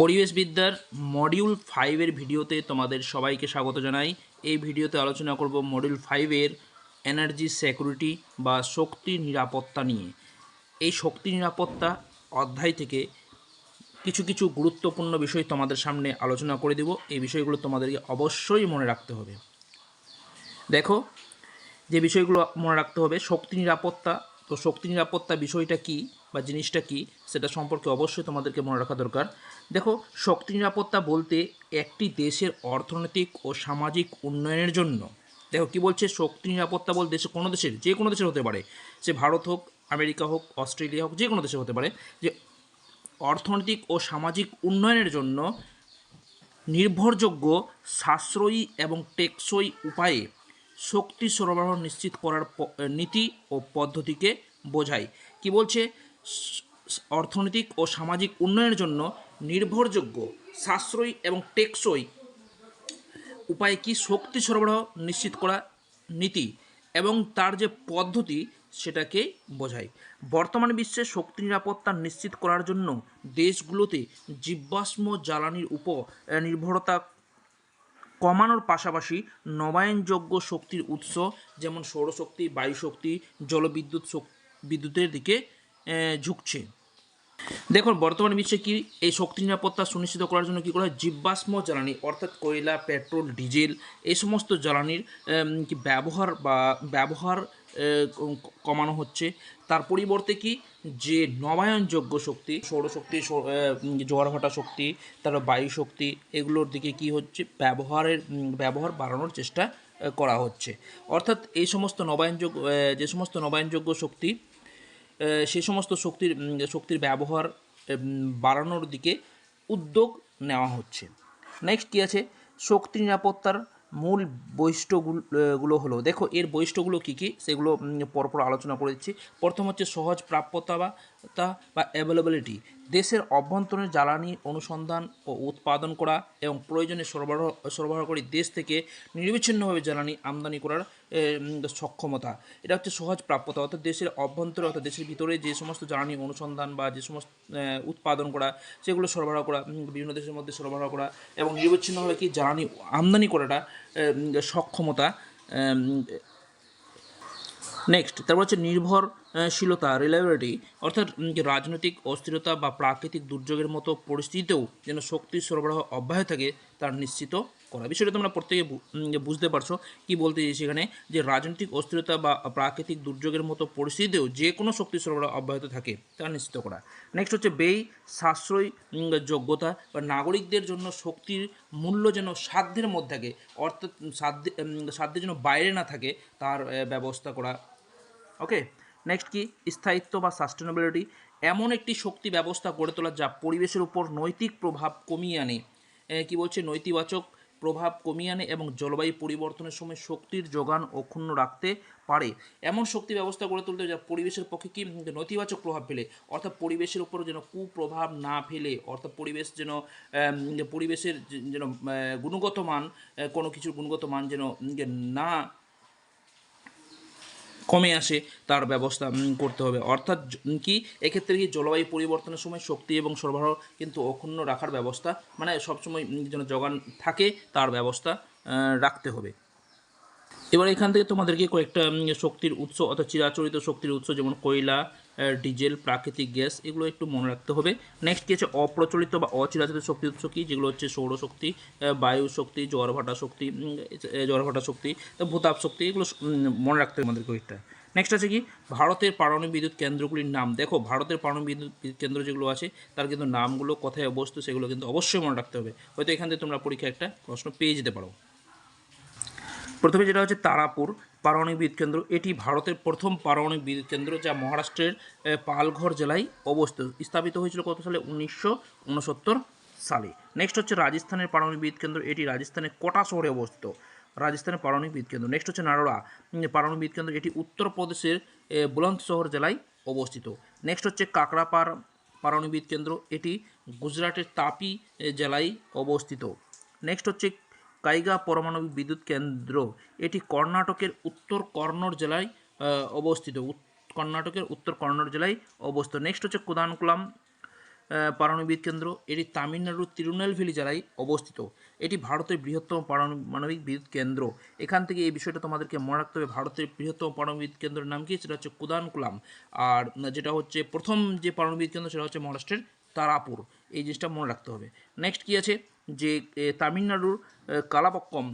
পরিবেশবিদ্যার module ফাইভের ভিডিওতে তোমাদের সবাইকে স্বাগত জানাই। এই ভিডিওতে আলোচনা করব মডিউল ফাইভের এনার্জি সিকিউরিটি বা শক্তি নিরাপত্তা নিয়ে। এই শক্তি নিরাপত্তা অধ্যায় থেকে কিছু কিছু গুরুত্বপূর্ণ বিষয় তোমাদের সামনে আলোচনা করে দেব। এই বিষয়গুলো তোমাদেরকে অবশ্যই মনে রাখতে হবে। দেখো, যে বিষয়গুলো মনে রাখতে হবে, শক্তি নিরাপত্তা তো শক্তি নিরাপত্তা বিষয়টা কি বা জিনিসটা কি সেটা সম্পর্কে অবশ্যই তোমাদেরকে মনে রাখা দরকার। দেখো, শক্তি নিরাপত্তা বলতে একটি দেশের অর্থনৈতিক ও সামাজিক উন্নয়নের জন্য। দেখো, কি বলছে? শক্তি নিরাপত্তা বল দেশে কোনো দেশের, যে কোনো দেশের হতে পারে। সে ভারত হোক, আমেরিকা হোক, অস্ট্রেলিয়া হোক, যে কোনো দেশে হতে পারে। যে অর্থনৈতিক ও সামাজিক উন্নয়নের জন্য নির্ভরযোগ্য, সাশ্রয়ী এবং টেকসই উপায়ে শক্তি সরবরাহ নিশ্চিত করার নীতি ও পদ্ধতিকে বোঝায়। কি বলছে? অর্থনৈতিক ও সামাজিক উন্নয়নের জন্য নির্ভরযোগ্য, সাশ্রয়ী এবং টেকসই উপায়ে কি শক্তি সরবরাহ নিশ্চিত করা নীতি এবং তার যে পদ্ধতি সেটাকে বোঝায়। বর্তমান বিশ্বে শক্তি নিরাপত্তা নিশ্চিত করার জন্য দেশগুলোতে জীবাশ্ম জ্বালানির উপর নির্ভরতা কমানোর পাশাপাশি নবায়নযোগ্য শক্তির উৎস যেমন সৌরশক্তি, বায়ুশক্তি, জলবিদ্যুৎ শক- বিদ্যুতের দিকে ঝুঁকছে। দেখুন বর্তমান বিশ্বে কি এই শক্তি নিরাপত্তা সুনিশ্চিত করার জন্য কী করা হয়? জীবাশ্ম জ্বালানি অর্থাৎ কয়লা পেট্রোল ডিজেল এই সমস্ত জ্বালানির ব্যবহার বা ব্যবহার কমানো হচ্ছে। তার পরিবর্তে কি? যে নবায়নযোগ্য শক্তি সৌরশক্তি সৌ- আহ, উম, জোয়ার ভাটা শক্তি তারপর বায়ু শক্তি এগুলোর দিকে কি হচ্ছে? ব্যবহারের ব্যবহার বাড়ানোর চেষ্টা করা হচ্ছে। অর্থাৎ এই সমস্ত নবায়নযোগ্য যে সমস্ত নবায়নযোগ্য শক্তি সে সমস্ত শক্তির শক্তির ব্যবহার বাড়ানোর দিকে উদ্যোগ নেওয়া হচ্ছে। নেক্সট কী আছে? শক্তি নিরাপত্তার মূল বৈশিষ্ট্যগুলো হলো, দেখো এর বৈশিষ্ট্যগুলো কী কী? সেগুলো পরপর আলোচনা করে প্রথম হচ্ছে সহজ প্রাপ্যতা বা তা বা অ্যাভেলেবিলিটি দেশের অভ্যন্তরীণ জ্বালানি অনুসন্ধান ও উৎপাদন করা এবং প্রয়োজনে সরবরাহ সরবরাহ সরবরাহকারী দেশ থেকে নির্বিচ্ছিন্নভাবে জ্বালানি আমদানি করার সক্ষমতা। এটা হচ্ছে সহজ প্রাপ্যতা। অর্থাৎ দেশের অভ্যন্তরে, অর্থাৎ দেশের ভিতরে যে সমস্ত জ্বালানি অনুসন্ধান বা যে সমস্ত উৎপাদন করা, সেগুলো সরবরাহ করা বিভিন্ন দেশের মধ্যে সরবরাহ করা এবং নিরবিচ্ছিন্নভাবে কি জ্বালানি আমদানি করাটা সক্ষমতা নেক্সট তারপর হচ্ছে নির্ভরশীলতা রিলায়েবিলিটি অর্থাৎ রাজনৈতিক অস্থিরতা বা প্রাকৃতিক দুর্যোগের মতো পরিস্থিতিতেও যেন শক্তির সরবরাহ অব্যাহত থাকে তার নিশ্চিত করা। বিষয়টা তোমরা প্রত্যেকে বুঝতে পারছ কি বলতে চাইছি এখানে, যে রাজনৈতিক অস্থিরতা বা প্রাকৃতিক দুর্যোগের মতো পরিস্থিতিতেও যে কোনো শক্তি সরবরাহ অব্যাহত থাকে, তা নিশ্চিত করা। নেক্সট হচ্ছে ব্যয়, সাশ্রয় যোগ্যতা বা নাগরিকদের জন্য শক্তির মূল্য যেন সাধ্যের মধ্যে থাকে, অর্থাৎ সাধ্যে সাধ্যের যেন বাইরে না থাকে, তার ব্যবস্থা করা ওকে নেক্সট কি? স্থায়িত্ব বা সাস্টেনেবিলিটি এমন একটি শক্তি ব্যবস্থা গড়ে তোলা যা পরিবেশের উপর নৈতিক প্রভাব কমিয়ে আনে। কি বলছে? নৈতিবাচক প্রভাব কমিয়ে আনে এবং জলবায়ু পরিবর্তনের সময় শক্তির যোগান অক্ষুণ্ণ রাখতে পারে। এমন শক্তি ব্যবস্থা গড়ে তুলতে যা পরিবেশের পক্ষে কি নৈতিবাচক প্রভাব ফেলে? অর্থাৎ পরিবেশের উপর যেন কুপ্রভাব না ফেলে, অর্থাৎ পরিবেশ যেন পরিবেশের যেন গুণগত মান কোনো কিছুর গুণগত মান যেন না কমে আসে, তার ব্যবস্থা করতে হবে। অর্থাৎ কি? এক্ষেত্রে কি জলবায়ু পরিবর্তনের সময় শক্তি এবং সরবরাহ কিন্তু অক্ষুণ্ণ রাখার ব্যবস্থা মানে সবসময় যেন যোগান থাকে, তার ব্যবস্থা রাখতে হবে। এবার এখান থেকে তোমাদেরকে কয়েকটা শক্তির উৎস, অর্থাৎ চিরাচরিত শক্তির উৎস যেমন কয়লা ডিজেল, প্রাকৃতিক গ্যাস, এগুলো একটু মনে রাখতে হবে। নেক্সট কি আছে? অপ্রচলিত বা অচিরাচিত শক্তি উৎস কি? যেগুলো হচ্ছে সৌরশক্তি বায়ু শক্তি জোয়ারভাটা শক্তি জোয়ারভাটা শক্তি ভূতাপ শক্তি এগুলো মনে রাখতে হবে আমাদের কয়েকটা। নেক্সট আছে কি? ভারতের পারমাণবিক বিদ্যুৎ কেন্দ্রগুলির নাম। দেখো, ভারতের পারমাণবিক বিদ্যুৎ কেন্দ্র যেগুলো আছে, তার কিন্তু নামগুলো, কোথায় অবস্থিত, সেগুলো কিন্তু অবশ্যই মনে রাখতে হবে। হয়তো এখান থেকে তোমরা পরীক্ষায় একটা প্রশ্ন পেয়ে যেতে পারো। প্রথমে যেটা হচ্ছে তারাপুর পারমাণবিক বিদ্যুৎ কেন্দ্র। এটি ভারতের প্রথম পারমাণবিক বিদ্যুৎ কেন্দ্র যা মহারাষ্ট্রের পালঘর জেলায় অবস্থিত। স্থাপিত হয়েছিল কত সালে? উনিশশো উনসত্তর সালে। নেক্সট হচ্ছে রাজস্থানের পারমাণবিক বিদ্যুৎ কেন্দ্র। এটি রাজস্থানের কোটা শহরে অবস্থিত। রাজস্থানের পারমাণবিক বিদ্যুৎ কেন্দ্র। নেক্সট হচ্ছে নারোড়া। পারমাণবিক বিদ্যুৎ কেন্দ্র। এটি উত্তরপ্রদেশের বুলন্দ শহর জেলায় অবস্থিত। নেক্সট হচ্ছে কাকড়াপার পারমাণবিক কেন্দ্র। এটি গুজরাটের তাপি জেলায় অবস্থিত। নেক্সট হচ্ছে কাইগা পারমাণবিক বিদ্যুৎ কেন্দ্র। এটি কর্ণাটকের উত্তর কন্নড় জেলায় অবস্থিত। কর্ণাটকের উত্তর কন্নড় জেলায় অবস্থিত। নেক্সট হচ্ছে কুদানকুলাম পারমাণবিক কেন্দ্র। এটি তামিলনাড়ুর তিরুনেলভেলি জেলায় অবস্থিত। এটি ভারতের বৃহত্তম পারমাণবিক বিদ্যুৎ কেন্দ্র। এখান থেকে এই বিষয়টা তোমাদেরকে মনে রাখতে হবে। ভারতের বৃহত্তম পারমাণবিক কেন্দ্রের নাম কি? সেটা হচ্ছে কুদানকুলাম। আর যেটা হচ্ছে প্রথম যে পারমাণবিক কেন্দ্র, সেটা হচ্ছে মহারাষ্ট্রের তারাপুর। এই জিনিসটা মনে রাখতে হবে। নেক্সট কি আছে? যে তামিলনাড়ুর কালাপক্কম,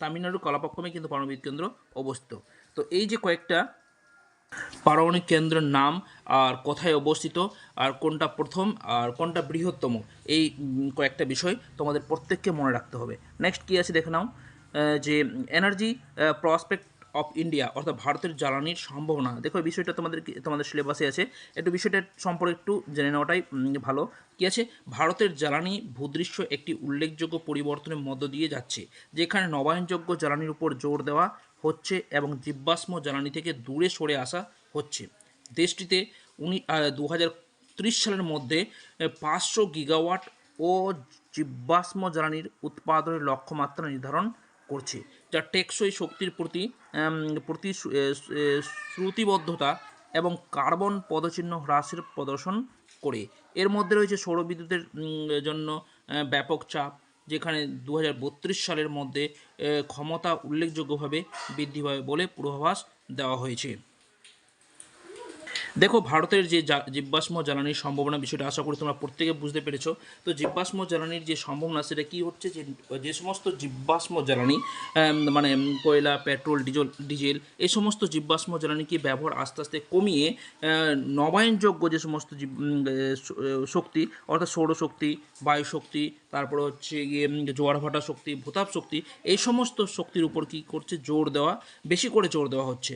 তামিলনাড়ুর কালাপক্কমে কিন্তু পারমাণবিক কেন্দ্র অবস্থিত। তো এই যে কয়েকটা পারমাণবিক কেন্দ্রের নাম আর কোথায় অবস্থিত আর কোনটা প্রথম আর কোনটা বৃহত্তম, এই কয়েকটা বিষয় তোমাদের প্রত্যেককে মনে রাখতে হবে। নেক্সট কী আছে দেখে নাও যে এনার্জি প্রসপেক্ট অফ ইন্ডিয়া অর্থাৎ ভারতের জ্বালানির সম্ভাবনা। দেখো, এই বিষয়টা তোমাদের তোমাদের সিলেবাসে আছে। একটু বিষয়টার সম্পর্কে একটু জেনে নেওয়াটাই ভালো। কী আছে? ভারতের জ্বালানি ভূদৃশ্য একটি উল্লেখযোগ্য পরিবর্তনের মধ্য দিয়ে যাচ্ছে, যেখানে নবায়নযোগ্য জ্বালানির উপর জোর দেওয়া হচ্ছে এবং জীবাশ্ম জ্বালানি থেকে দূরে সরে আসা হচ্ছে। দেশটিতে উনি দু হাজার ত্রিশ সালের মধ্যে পাঁচশো গিগাওয়াট ও জীবাশ্ম জ্বালানির উৎপাদনের লক্ষ্যমাত্রা নির্ধারণ করছে। যা টেকসই শক্তির প্রতি প্রতি শ্রুতিবদ্ধতা এবং কার্বন পদচিহ্ন হ্রাসের প্রদর্শন করে। এর মধ্যে রয়েছে সৌরবিদ্যুতের জন্য ব্যাপক চাপ, যেখানে দু হাজার বত্রিশ সালের মধ্যে ক্ষমতা উল্লেখযোগ্যভাবে বৃদ্ধি পাবে বলে পূর্বাভাস দেওয়া হয়েছে। দেখো ভারতের যে জীবাশ্ম জ্বালানির সম্ভাবনা বিষয়টা আশা করি তোমরা প্রত্যেকে বুঝতে পেরেছ। তো জীবাশ্ম জ্বালানির যে সম্ভাবনা সেটা কি হচ্ছে? যে যে সমস্ত জীবাশ্ম জ্বালানি মানে কয়লা পেট্রোল ডিজেল ডিজেল এই সমস্ত জীবাশ্ম জ্বালানিকে ব্যবহার আস্তে আস্তে কমিয়ে নবায়নযোগ্য যে সমস্ত শক্তি অর্থাৎ সৌরশক্তি বায়ু শক্তি তারপরে হচ্ছে গিয়ে উম, জোয়ার ভাটা শক্তি ভূতাপ শক্তি এই সমস্ত শক্তির উপর কী করছে? জোর দেওয়া বেশি করে জোর দেওয়া হচ্ছে।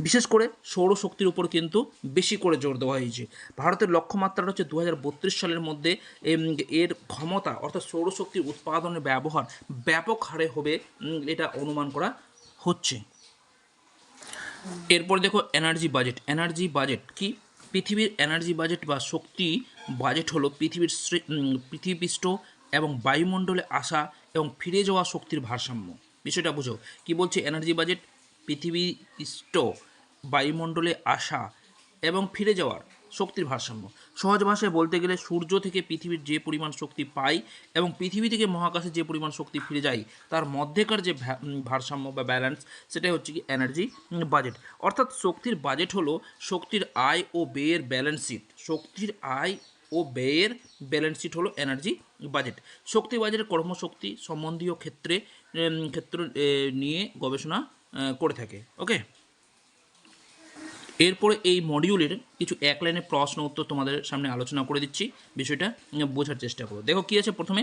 বিশেষ করে সৌরশক্তির উপর কিন্তু বেশি করে জোর দেওয়া হয়েছে। ভারতের লক্ষ্যমাত্রাটা হচ্ছে দু হাজার বত্রিশ সালের মধ্যে এর ক্ষমতা অর্থাৎ সৌরশক্তির উৎপাদনের ব্যবহার ব্যাপক হারে হবে এটা অনুমান করা হচ্ছে। এরপর দেখো এনার্জি বাজেট। এনার্জি বাজেট কি? পৃথিবীর এনার্জি বাজেট বা শক্তি বাজেট হলো পৃথিবীর পৃথিবীপৃষ্ঠ এবং বায়ুমণ্ডলে আসা এবং ফিরে যাওয়া শক্তির ভারসাম্য। বিষয়টা বুঝো। কি বলছে এনার্জি বাজেট? পৃথিবীপৃষ্ঠ বায়ুমণ্ডলে আসা এবং ফিরে যাওয়ার শক্তির ভারসাম্য। সহজ ভাষায় বলতে গেলে, সূর্য থেকে পৃথিবীর যে পরিমাণ শক্তি পাই এবং পৃথিবী থেকে মহাকাশে যে পরিমাণ শক্তি ফিরে যায় তার মধ্যেকার যে ভারসাম্য বা ব্যালেন্স সেটাই হচ্ছে কি এনার্জি বাজেট অর্থাৎ শক্তির বাজেট হলো শক্তির আয় ও ব্যয়ের ব্যালেন্স শিট শক্তির আয় ও ব্যয়ের ব্যালেন্স শিট হলো এনার্জি বাজেট শক্তি বাজেটের কর্মশক্তি সম্বন্ধীয় ক্ষেত্রে ক্ষেত্র নিয়ে গবেষণা করে থাকে ওকে এরপরে এই মডিউলের কিছু এক লাইনে প্রশ্ন উত্তর তোমাদের সামনে আলোচনা করে দিচ্ছি, বিষয়টা বোঝার চেষ্টা করো। দেখো কি আছে প্রথমে?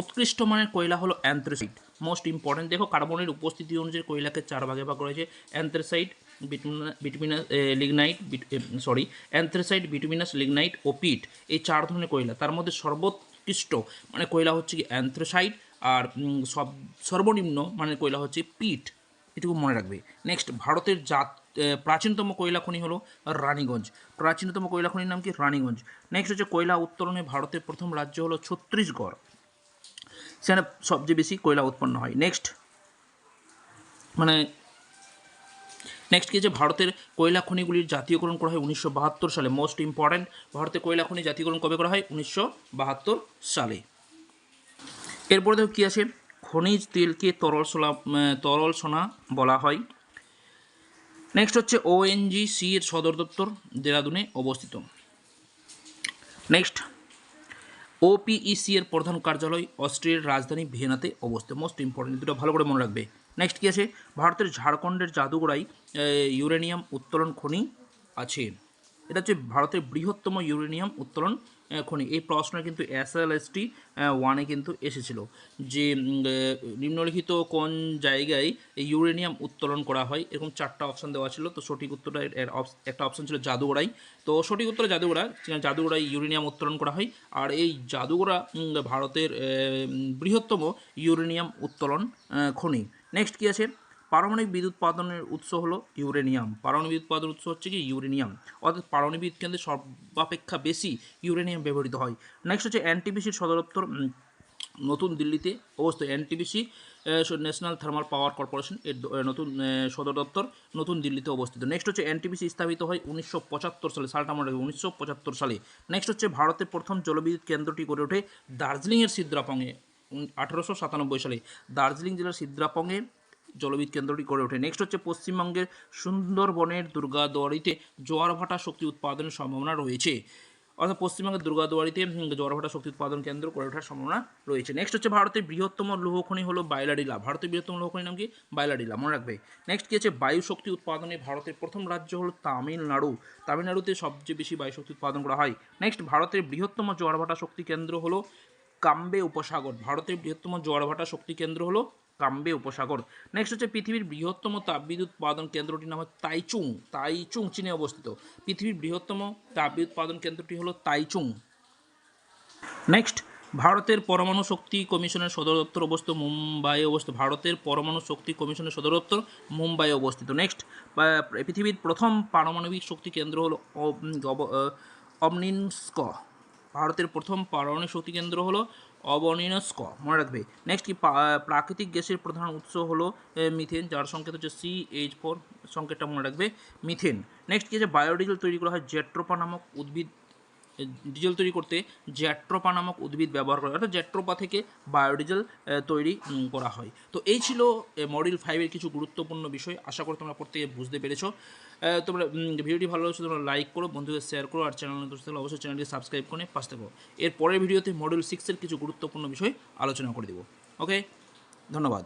উৎকৃষ্ট মানের কয়লা হলো অ্যান্থ্রাসাইট মোস্ট ইম্পর্টেন্ট দেখো কার্বনের উপস্থিতি অনুযায়ী কয়লাকে চার ভাগে ভাগ করা হয়েছে anthracite bituminous lignite sorry anthracite bituminous lignite ও পিট এই চার ধরনের কয়লা। তার মধ্যে সর্বোৎকৃষ্ট মানে কয়লা হচ্ছে কি অ্যান্থ্রাসাইট আর সব সর্বনিম্ন মানে কয়লা হচ্ছে পিট এটুকু মনে রাখবে। নেক্সট ভারতের জাত প্রাচীনতম কয়লা খনি হলো রানীগঞ্জ। প্রাচীনতম কয়লা খনির নাম কি? রানীগঞ্জ। নেক্সট হচ্ছে কয়লা উত্তোলনে ভারতের প্রথম রাজ্য হলো ছত্তিশগড়। সেখানে সবচেয়ে বেশি কয়লা উৎপন্ন হয়। নেক্সট মানে নেক্সট কি যে ভারতের কয়লা খনিগুলির জাতীয়করণ করা হয় উনিশশো বাহাত্তর সালে। মোস্ট ইম্পর্ট্যান্ট ভারতের কয়লা খনি জাতীয়করণ কবে করা হয়? উনিশশো বাহাত্তর সালে। এরপরে দেখো কী আছে খনিজ তেলকে তরল সোনা তরল সোনা বলা হয়। নেক্সট হচ্ছে ওএনজিসি এর সদর দপ্তর দেরাদুনে অবস্থিত। নেক্সট ওপিইসি এর প্রধান কার্যালয় অস্ট্রিয়ার রাজধানী ভিয়েনাতে অবস্থিত। মোস্ট ইম্পর্টেন্ট দুটো ভালো করে মনে রাখবে। নেক্সট কী আছে? ভারতের ঝাড়খণ্ডের জাদুগড়ায় আহ, ইউরেনিয়াম উত্তোলন খনি আছে। এটা হচ্ছে ভারতের বৃহত্তম ইউরেনিয়াম উত্তোলন খনি। এই প্রশ্ন কিন্তু এস এল এস টি ওয়ানে কিন্তু এসেছিল যে নিম্নলিখিত কোন জায়গায় এই ইউরেনিয়াম উত্তোলন করা হয়? এরকম চারটা অপশন দেওয়া ছিল। তো সঠিক উত্তরটা একটা অপশন ছিল জাদুগড়াই তো সঠিক উত্তর জাদুগড়া জাদুগড়ায় ইউরেনিয়াম উত্তোলন করা হয়। আর এই জাদুগড়া ভারতের বৃহত্তম ইউরেনিয়াম উত্তোলন খনি। নেক্সট কী আছে? পারমাণবিক বিদ্যুৎ উৎপাদনের উৎস হলো ইউরেনিয়াম। পারমাণবিক উৎপাদনের উৎস হচ্ছে কি? ইউরেনিয়াম। অর্থাৎ পারমাণবিক কেন্দ্রে সর্বাপেক্ষা বেশি ইউরেনিয়াম ব্যবহৃত হয়। নেক্সট হচ্ছে এনটিপিসির সদর দপ্তর নতুন দিল্লিতে অবস্থিত। NTPC national thermal power corporation এর নতুন সদর দপ্তর নতুন দিল্লিতে অবস্থিত। নেক্সট হচ্ছে এনটিপিসি স্থাপিত হয় উনিশশো পঁচাত্তর সালে, সালটা মনে রাখবে, উনিশশো পঁচাত্তর সালে। নেক্সট হচ্ছে ভারতের প্রথম জলবিদ্যুৎ কেন্দ্রটি গড়ে ওঠে দার্জিলিংয়ের সিদ্রাপংয়ে আঠারোশো সাতানব্বই সালে। দার্জিলিং জেলার সিদ্রাপংয়ে জলবিদ্যুৎ কেন্দ্রটি গড়ে ওঠে। নেক্সট হচ্ছে পশ্চিমবঙ্গের সুন্দরবনের দুর্গাদুয়ারিতে জোয়ার ভাটা শক্তি উৎপাদনের সম্ভাবনা রয়েছে। অর্থাৎ পশ্চিমবঙ্গের দুর্গাদুয়ারিতে উম, জোয়ার ভাটা শক্তি উৎপাদন কেন্দ্র গড়ে ওঠার সম্ভাবনা রয়েছে। নেক্সট হচ্ছে ভারতের বৃহত্তম লৌহখনি হলো বাইলাডিলা ভারতের বৃহত্তম লৌহখনির নাম কি? বাইলাডিলা মনে রাখবে। নেক্সট কি আছে বায়ু শক্তি উৎপাদনে ভারতের প্রথম রাজ্য হলো তামিলনাড়ু। তামিলনাড়ুতে সবচেয়ে বেশি বায়ু শক্তি উৎপাদন করা হয়। নেক্সট ভারতের বৃহত্তম জোয়ার ভাটা শক্তি কেন্দ্র হলো কাম্বে উপসাগর। ভারতের বৃহত্তম জোয়ারভাটা শক্তি কেন্দ্র হলো কাম্বে উপসাগর। নেক্সট হচ্ছে পৃথিবীর বৃহত্তম তাপবিদ্যুৎ উৎপাদন কেন্দ্রটির নাম হচ্ছে তাইচুং। তাইচুং, চীনে অবস্থিত। পৃথিবীর বৃহত্তম তাপবিদ্যুৎ উৎপাদন কেন্দ্রটি হলো তাইচুং। নেক্সট ভারতের পরমাণু শক্তি কমিশনের সদর দপ্তর অবস্থিত মুম্বাইয়ে অবস্থিত। ভারতের পরমাণু শক্তি কমিশনের সদর দপ্তর মুম্বাইয়ে অবস্থিত। নেক্সট পৃথিবীর প্রথম পারমাণবিক শক্তি কেন্দ্র হলো অবনিন্স্ক ভারতের প্রথম পারমাণবিক শক্তি কেন্দ্র হলো অবনিনস্ক মনে রাখবে। নেক্সট কি প্রাকৃতিক গ্যাসের প্রধান উৎস হলো মিথেন যার সংকেত হচ্ছে সি এইচ ফোর সংকেতটা মনে রাখবে মিথেন নেক্সট কি আছে? বায়োডিজেল তৈরি করা হয় জেট্রোপা নামক উদ্ভিদ ডিজেল তৈরি করতে জ্যাট্রোপা নামক উদ্ভিদ ব্যবহার করা হয়। অর্থাৎ জ্যাট্রোপা থেকে বায়োডিজেল তৈরি করা হয়। তো এই ছিল মডেল ফাইভের কিছু গুরুত্বপূর্ণ বিষয়। আশা করি তোমরা প্রত্যেকে বুঝতে পেরেছ। তোমরা ভিডিওটি ভালো লাগছে, তোমরা লাইক করো, বন্ধুদের শেয়ার করো, আর চ্যানেল থাকলে অবশ্যই চ্যানেলটি সাবস্ক্রাইব করে পাশে থাকো। এর পরের ভিডিওতে মডেল সিক্সের কিছু গুরুত্বপূর্ণ বিষয় আলোচনা করে দেবো। ওকে ধন্যবাদ।